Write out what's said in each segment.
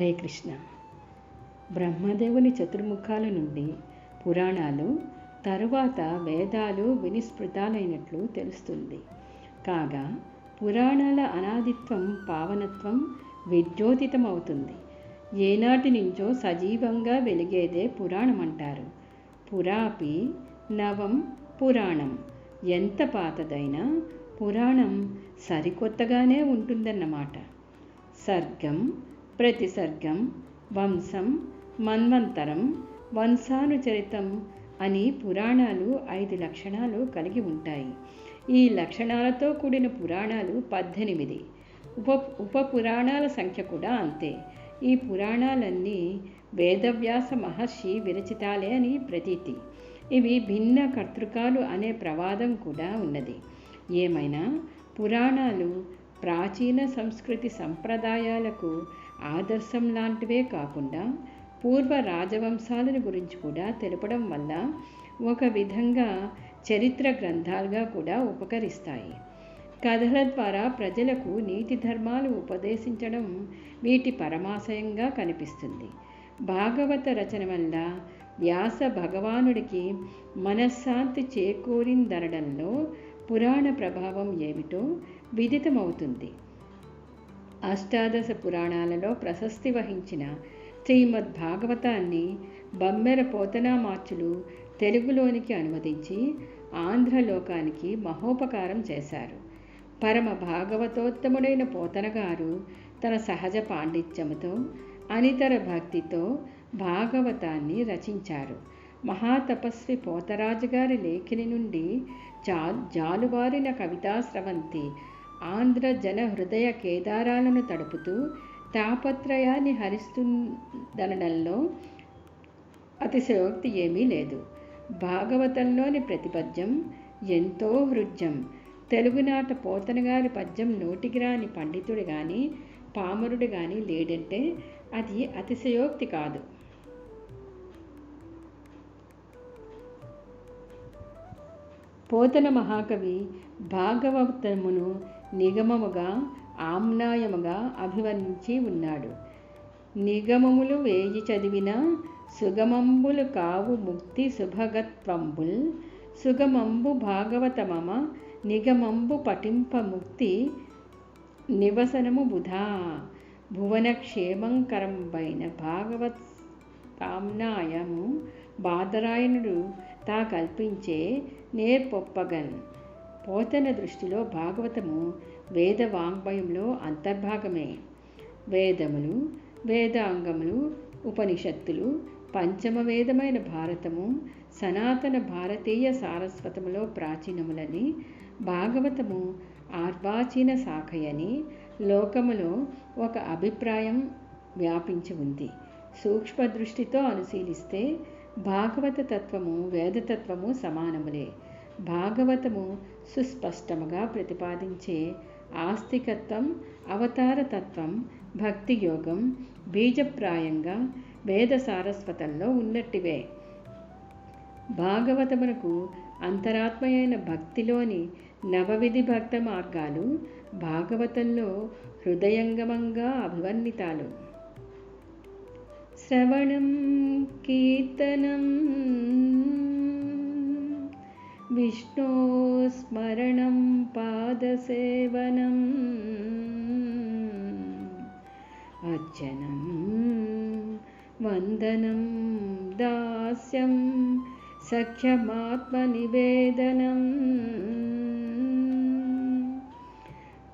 హరే కృష్ణ బ్రహ్మదేవుని చతుర్ముఖాల నుండి పురాణాలు తరువాత వేదాలు వినిస్పృతాలైనట్లు తెలుస్తుంది. కాగా పురాణాల అనాదిత్వం పావనత్వం విద్యోతితమవుతుంది ఏనాటి నుంచో సజీవంగా వెలిగేదే పురాణం అంటారు పురాపి నవం పురాణం. ఎంత పాతదైనా పురాణం సరికొత్తగానే ఉంటుందన్నమాట. సర్గం ప్రతిసర్గం వంశం మన్వంతరం వంశానుచరితం అని పురాణాలు ఐదు లక్షణాలు కలిగి ఉంటాయి. ఈ లక్షణాలతో కూడిన పురాణాలు పద్దెనిమిది. ఉప ఉప పురాణాల సంఖ్య కూడా అంతే. ఈ పురాణాలన్నీ వేదవ్యాస మహర్షి విరచితాలే అని ప్రతీతి. ఇవి భిన్న కర్తృకాలు అనే ప్రవాదం కూడా ఉన్నది. ఏమైనా పురాణాలు ప్రాచీన సంస్కృతి సంప్రదాయాలకు ఆదర్శం లాంటివే కాకుండా పూర్వ రాజవంశాలను గురించి కూడా తెలపడం వల్ల ఒక విధంగా చరిత్ర గ్రంథాలుగా కూడా ఉపకరిస్తాయి. కథల ద్వారా ప్రజలకు నీతి ధర్మాలు ఉపదేశించడం వీటి పరమాశయంగా కనిపిస్తుంది. భాగవత రచన వల్ల వ్యాస భగవానుడికి మనశ్శాంతి చేకూరిందనడంలో పురాణ ప్రభావం ఏమిటో విదితమవుతుంది. అష్టాదశ పురాణాలలో ప్రశస్తి వహించిన శ్రీమద్ భాగవతాన్ని బమ్మెర పోతనామాచులు తెలుగులోనికి అనువదించి ఆంధ్రలోకానికి మహోపకారం చేశారు. పరమ భాగవతోత్తముడైన పోతన గారు తన సహజ పాండిత్యముతో అనితర భక్తితో భాగవతాన్ని రచించారు. మహాతపస్వి పోతరాజు గారి లేఖిని నుండి జా జాలువారిన కవితా స్రవంతి ఆంధ్ర జన హృదయ కేదారాలను తడుపుతూ తాపత్రయాన్ని హరిస్తుందనడంలో అతిశయోక్తి ఏమీ లేదు. భాగవతంలోని ప్రతిపద్యం ఎంతో హృద్యం తెలుగునాట పోతనగారి పద్యం నోటికి రాని పండితుడు కానీ పామరుడు కానీ లేడంటే అది అతిశయోక్తి కాదు. పోతన మహాకవి భాగవతమును నిగమముగా ఆమ్నాయముగా అభివర్ణించి ఉన్నాడు. నిగమములు వేయి చదివిన సుగమంబులు కావు ముక్తి శుభగత్వంబుల్ సుగమంబు భాగవతమమ నిగమంబు పఠింప ముక్తి నివసనము బుధా. భువనక్షేమంకరంబైన భాగవత్ ఆమ్నాయము బాదరాయణుడు తా కల్పించే నేర్పొప్పగన్. పోతన దృష్టిలో భాగవతము వేద వాంగ్మయంలో అంతర్భాగమే. వేదములు వేదాంగములు ఉపనిషత్తులు పంచమ వేదమైన భారతము సనాతన భారతీయ సారస్వతములో ప్రాచీనములని భాగవతము ఆర్వాచీన శాఖయని లోకములో ఒక అభిప్రాయం వ్యాపించి ఉంది. సూక్ష్మ దృష్టితో అనుశీలిస్తే భాగవత తత్వము వేదతత్వము సమానములే. భాగవతము సుస్పష్టముగా ప్రతిపాదించే ఆస్తికత్వం అవతారతత్వం భక్తి యోగం బీజప్రాయంగా వేద సారస్వతంలో ఉన్నట్టివే. భాగవతమునకు అంతరాత్మయైన భక్తిలోని నవవిధి భక్త మార్గాలు భాగవతంలో హృదయంగమంగా అభివర్ణితాలు. శ్రవణం కీర్తనం विष्णोस्मरणं पादसेवनम् अर्चनं वन्दनं दास्यं सख्यमात्मनिवेदनम्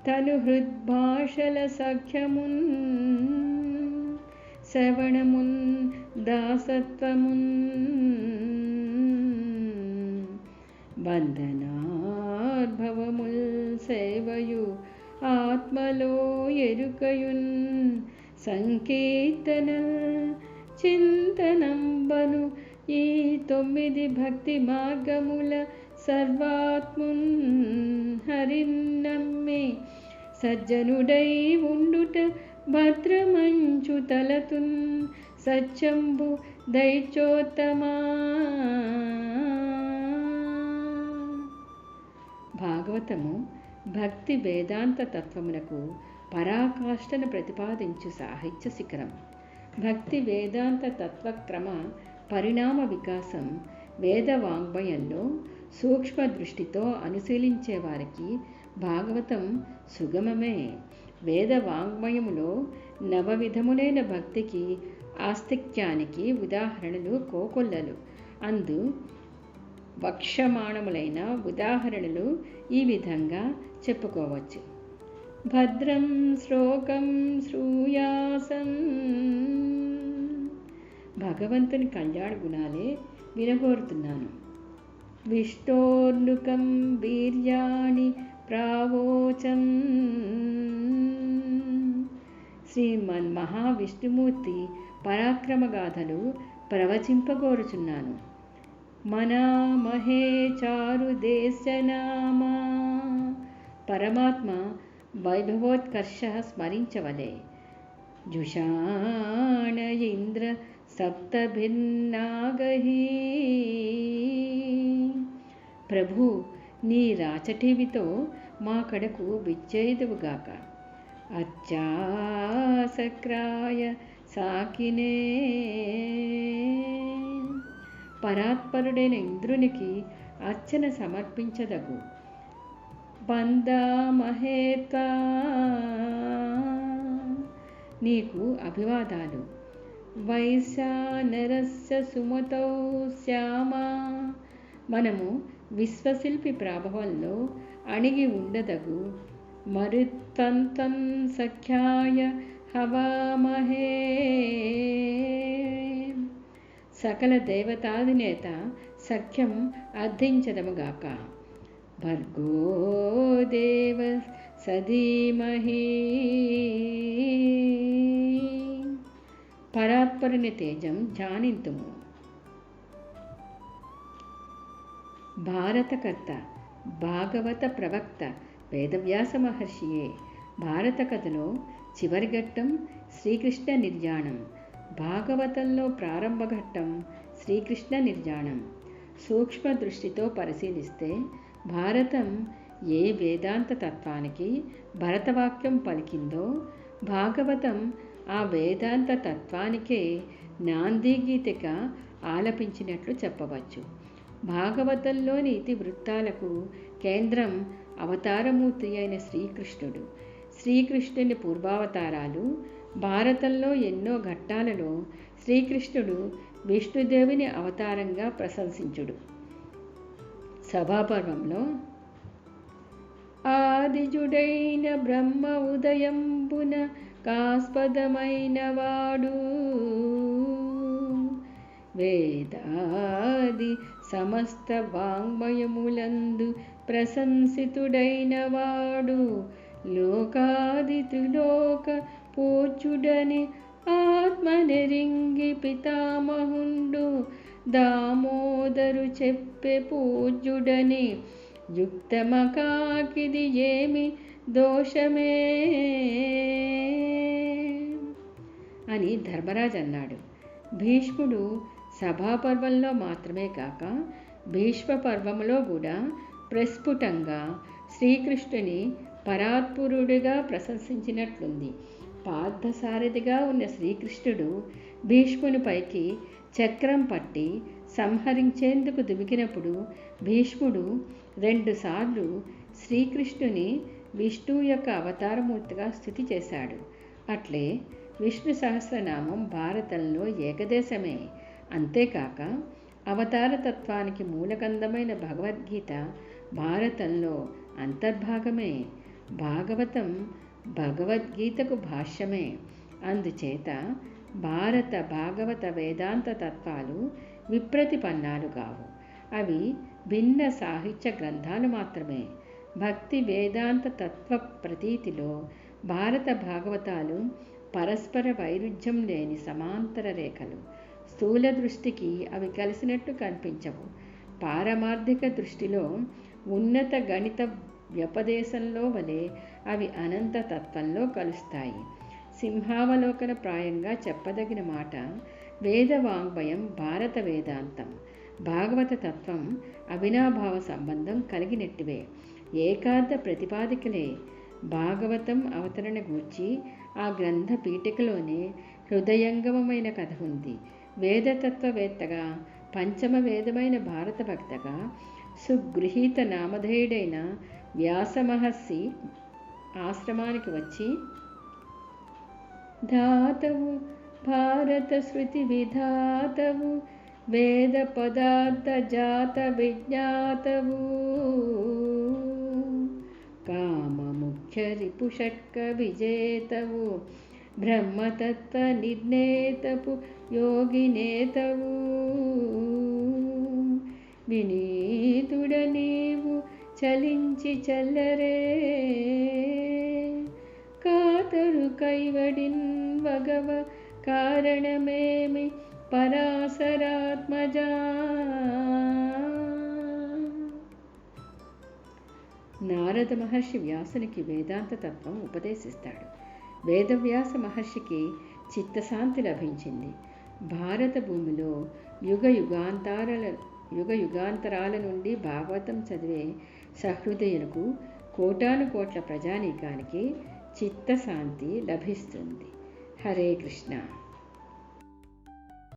तनुहृद्भाषलसख्यमुन् श्रवणमुन् दासत्वमुन्। బంధనార్భవముల్ సేవయు ఆత్మలో ఎరుకయున్ సంకీర్తనల్ చింతనంబను ఈ తొమ్మిది భక్తి మార్గముల సర్వాత్మున్ హరిన్నమ్మి సజ్జనుడై ఉండుట భద్రమంచు తలతున్ సత్యంబు దైచోత్తమా భాగవతము భక్తి వేదాంత తత్వమునకు పరాకాష్ఠను ప్రతిపాదించు సాహిత్య శిఖరం. భక్తి వేదాంత తత్వక్రమ పరిణామ వికాసం వేద వాంగ్మయంలో సూక్ష్మ దృష్టితో అనుశీలించే వారికి భాగవతం సుగమమే. వేద వాంగ్మయములో నవవిధములైన భక్తికి ఆస్తిక్యానికి ఉదాహరణలు కోకొల్లలు. అందు వక్షమాణములైన ఉదాహరణలు ఈ విధంగా చెప్పుకోవచ్చు. భద్రం శ్లోకం శ్రూయాసం. భగవంతుని కళ్యాణ గుణాలే వినగోరుతున్నాను. విష్ణోర్నుకం వీర్యాణి ప్రావోచం. శ్రీమన్ మహావిష్ణుమూర్తి పరాక్రమగాథలు ప్రవచింపగోరుచున్నాను. మనామహే చారు దేశనామా పరమాత్మ వైభవోత్కర్ష స్మరించవలే జుషాణ ఇంద్ర సప్తభిన్నాగహీ ప్రభు నీ రాచటీవితో మా కడకు విచ్చేదువుగాక అచ్చాసక్రాయ సాకినే పరాత్పరుడైన ఇంద్రునికి అర్చన సమర్పించదగు. బందామహేత్వా నీకు అభివాదాలు. వైశానరస్య సుమతౌ శ్యామా. మనము విశ్వశిల్పి ప్రాభవంలో అణిగి ఉండదగు. మరుత్తంతం సఖ్యాయ హవామహే. సకల దేవతాధినేత సఖ్యం అర్థించదముగాక. భర్గో దేవ సధీమహి. పరాత్పరుని తేజం జానింతుము. భారతకర్త భాగవత ప్రవక్త వేదవ్యాస మహర్షియే భారత కథలో చివరి ఘట్టం శ్రీకృష్ణ నిర్యాణం భాగవతంలో ప్రారంభ ఘట్టం శ్రీకృష్ణ నిర్యాణం సూక్ష్మ దృష్టితో పరిశీలిస్తే భారతం ఏ వేదాంత తత్వానికి భరతవాక్యం పలికిందో భాగవతం ఆ వేదాంత తత్వానికే నాందీగీతిక ఆలపించినట్లు చెప్పవచ్చు. భాగవతంలోని ఇతివృత్తాలకు కేంద్రం అవతారమూర్తి అయిన శ్రీకృష్ణుడు. శ్రీకృష్ణుని పూర్వావతారాలు భారతంలో ఎన్నో ఘట్టాలలో శ్రీకృష్ణుడు విష్ణుదేవిని అవతారంగా ప్రశంసించుడు. సభాపర్వంలో ఆదిజుడైన బ్రహ్మ ఉదయంబున కాస్పదమైన వాడు. వేదాది సమస్త వాంగ్మయములందు ప్రశంసితుడైన వాడు. లోకాది త్రిలోక పూజుడని ఆత్మనెరింగి పితామహుండు దామోదరు చెప్పే పూజ్యుడని యుక్తమకాకిది ఏమి దోషమే? అని ధర్మరాజు అన్నాడు. భీష్ముడు సభాపర్వంలో మాత్రమే కాక భీష్మ పర్వంలో కూడా ప్రస్ఫుటంగా శ్రీకృష్ణుని పరాత్పురుడిగా ప్రశంసించినట్లుంది. పార్థసారథిగా ఉన్న శ్రీకృష్ణుడు భీష్మునిపైకి చక్రం పట్టి సంహరించేందుకు దుమికినప్పుడు భీష్ముడు రెండుసార్లు శ్రీకృష్ణుని విష్ణువు యొక్క అవతారమూర్తిగా స్థుతి చేశాడు. అట్లే విష్ణు సహస్రనామం భారతంలో ఏకదేశమే. అంతేకాక అవతార తత్వానికి మూలకందమైన భగవద్గీత భారతంలో అంతర్భాగమే. భాగవతం భగవద్గీతకు భాష్యమే. అందుచేత భారత భాగవత వేదాంత తత్వాలు విప్రతిపన్నాలు కావు. అవి భిన్న సాహిత్య గ్రంథాలు మాత్రమే. భక్తి వేదాంత తత్వ ప్రతీతిలో భారత భాగవతాలు పరస్పర వైరుధ్యం లేని సమాంతర రేఖలు. స్థూల దృష్టికి అవి కలిసినట్టు కనిపించవు. పారమార్థిక దృష్టిలో ఉన్నత గణిత వ్యపదేశంలో వలె అవి అనంత తత్వంలో కలుస్తాయి. సింహావలోకన ప్రాయంగా చెప్పదగిన మాట వేద వాంగ్మయం భారత వేదాంతం. భాగవత తత్వం అవినాభావ సంబంధం కలిగినట్టివే. ఏకాంత ప్రతిపాదికలే భాగవతం అవతరణ గూర్చి ఆ గ్రంథ పీఠికలోనే హృదయంగమమైన కథ ఉంది. వేదతత్వవేత్తగా పంచమ వేదమైన భారత భక్తగా సుగృహీత నామధేయుడైన వ్యాసమహర్షి ఆశ్రమానికి వచ్చి ధాతవు భారత శృతి విధాతవు వేద పదార్థ జాత విజ్ఞాతవు. కామ ముఖ్య రిపుషట్క విజేతవు బ్రహ్మతత్వ నిర్ణేతపు యోగినేతవు వినీతుడ నీవు చలించి చల్లరే కాతరు కైవడిన్ వగవ కారణమేమి? పరాశరాత్మజా. నారద మహర్షి వ్యాసునికి వేదాంత తత్వం ఉపదేశిస్తాడు. వేదవ్యాస మహర్షికి చిత్తశాంతి లభించింది. భారత భూమిలో యుగ యుగాంతరాల యుగ యుగాంతరాల నుండి భాగవతం చదివే సహృదయులకు కోటాను కోట్ల ప్రజానీకానికి చిత్తశాంతి లభిస్తుంది. హరే కృష్ణ.